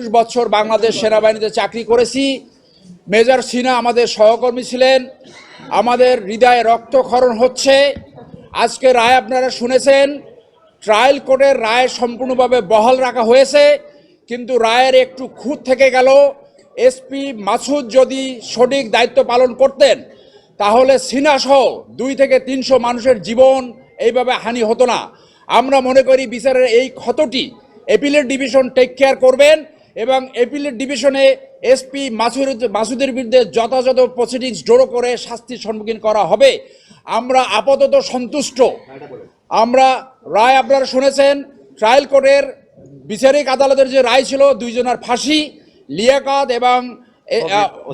একুশ বছর বাংলাদেশ সেনাবাহিনীতে চাকরি করেছি। মেজর সিনহা আমাদের সহকর্মী ছিলেন। আমাদের হৃদয়ে রক্তক্ষরণ হচ্ছে। আজকে রায় আপনারা শুনেছেন। ট্রায়াল কোর্টের রায় সম্পূর্ণভাবে বহাল রাখা হয়েছে। কিন্তু রায়ের একটু খুঁত থেকে গেল। এসপি মাসুদ যদি সঠিক দায়িত্ব পালন করতেন, তাহলে সিনা সহ দুই থেকে তিনশো মানুষের জীবন এইভাবে হানি হতো না। আমরা মনে করি বিচারের এই ক্ষতটি এপিলেট ডিভিশন টেক কেয়ার করবেন। এবং এপিলেট ডিভিশনে এসপি মাসুর মাসুদের বিরুদ্ধে যথাযথ প্রসিডিংস জোড়ো করে শাস্তির সম্মুখীন করা হবে। আমরা আপাতত সন্তুষ্ট। আমরা রায় আপনারা শুনেছেন ট্রায়াল কোর্টের বিচারিক আদালতের যে রায় ছিল দুইজনের ফাঁসি লিয়াকাত এবং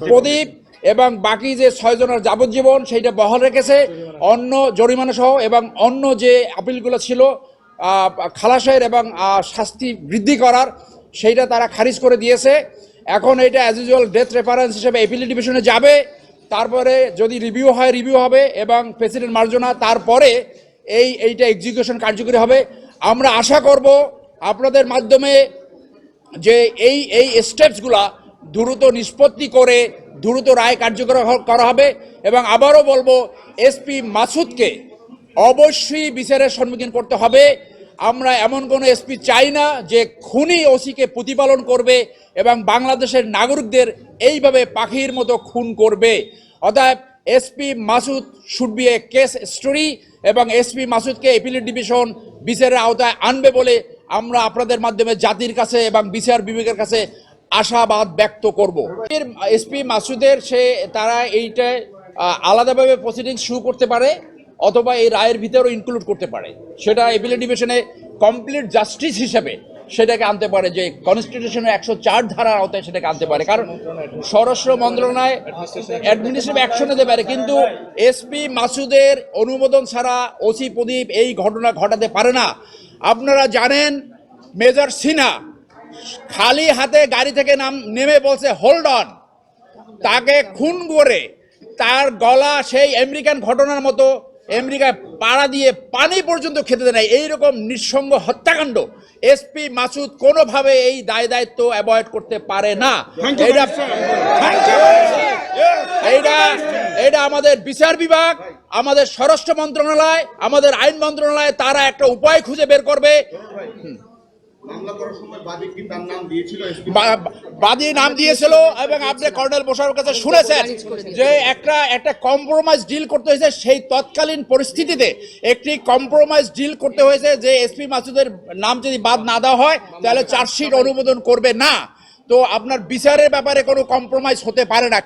প্রদীপ। এবং বাকি যে ছয়জনের যাবজ্জীবন সেইটা বহাল রেখেছে। অন্য জরিমানা সহ এবং অন্য যে আপিলগুলো ছিল খালাসের এবং শাস্তি বৃদ্ধি করার সেইটা তারা খারিজ করে দিয়েছে। এখন এটা অ্যাজ ইউজুয়াল ডেথ রেফারেন্স হিসেবে এপিলি ডিভিশনে যাবে। তারপরে যদি রিভিউ হয় রিভিউ হবে এবং প্রেসিডেন্ট মার্জনা তারপরে এই, এইটা এক্সিকিউশন কার্যকরী হবে। আমরা আশা করব আপনাদের মাধ্যমে যে এই এই স্টেপসগুলা দ্রুত নিষ্পত্তি করে দ্রুত রায় কার্যকর করা হবে এবং আবারও বলব এসপি মাসুদকে অবশ্যই বিচারের সম্মুখীন করতে হবে। আমরা এমন কোনো এসপি চাই না যে খুনি ওসিকে প্রতিপালন করবে এবং বাংলাদেশের নাগরিকদের এইভাবে পাখির মতো খুন করবে। অতএব SP Masud should be a case story এবং এসপি মাসুদকে এপিলেট ডিভিশন বিচারের আওতায় আনবে বলে আমরা আপনাদের মাধ্যমে জাতির কাছে এবং বিচার বিভাগের কাছে আশাবাদ ব্যক্ত করব। এসপি মাসুদের সে তারা এইটা আলাদাভাবে প্রসিডিং শুরু করতে পারে। অথবা এই রায়ের ভিতরেও ইনক্লুড করতে পারে। সেটা এপিলেট ডিভিশনে কমপ্লিট জাস্টিস হিসেবে সেটাকে আনতে পারে যে কনস্টিটিউশনের একশো চার ধারার আওতায় সেটাকে আনতে পারে। কারণ স্বরাষ্ট্র মন্ত্রণালয় অ্যাডমিনিস্ট্রেটিভ অ্যাকশন নিতে পারে, কিন্তু এসপি মাসুদের অনুমোদন ছাড়া ওসি প্রদীপ এই ঘটনা ঘটাতে পারে না। আপনারা জানেন, মেজর সিনহা খালি হাতে গাড়ি থেকে নাম, নেমে বলছে হোল্ড অন তাকে খুন করে তার গলা সেই আমেরিকান ঘটনার মতো আমেরিকায় পাড়া দিয়ে পানি পর্যন্ত খেতে দেয় নাই। এইরকম নিঃসঙ্গ হত্যাকাণ্ড। এসপি মাসুদ কোনোভাবে এই দায় দায়িত্ব অ্যাভয়েড করতে পারে না। এটা এইটা এটা আমাদের বিচার বিভাগ আমাদের স্বরাষ্ট্র মন্ত্রণালয় আমাদের আইন মন্ত্রণালয় তারা একটা উপায় খুঁজে বের করবে। বাদী নাম দিয়েছিল? এবং আপনি কর্নেল বসার কাছে শুনেছেন যে একটা একটা কম্প্রোমাইজ ডিল করতে হয়েছে সেই তৎকালীন পরিস্থিতিতে। একটি কম্প্রোমাইজ ডিল করতে হয়েছে যে এসপি মাসুদের নাম যদি বাদ না দেওয়া হয় তাহলে চার্জশিট অনুমোদন করবে না। তো আপনার বিচারের ব্যাপারে কোনো কম্প্রোমাইজ হতে পারে না।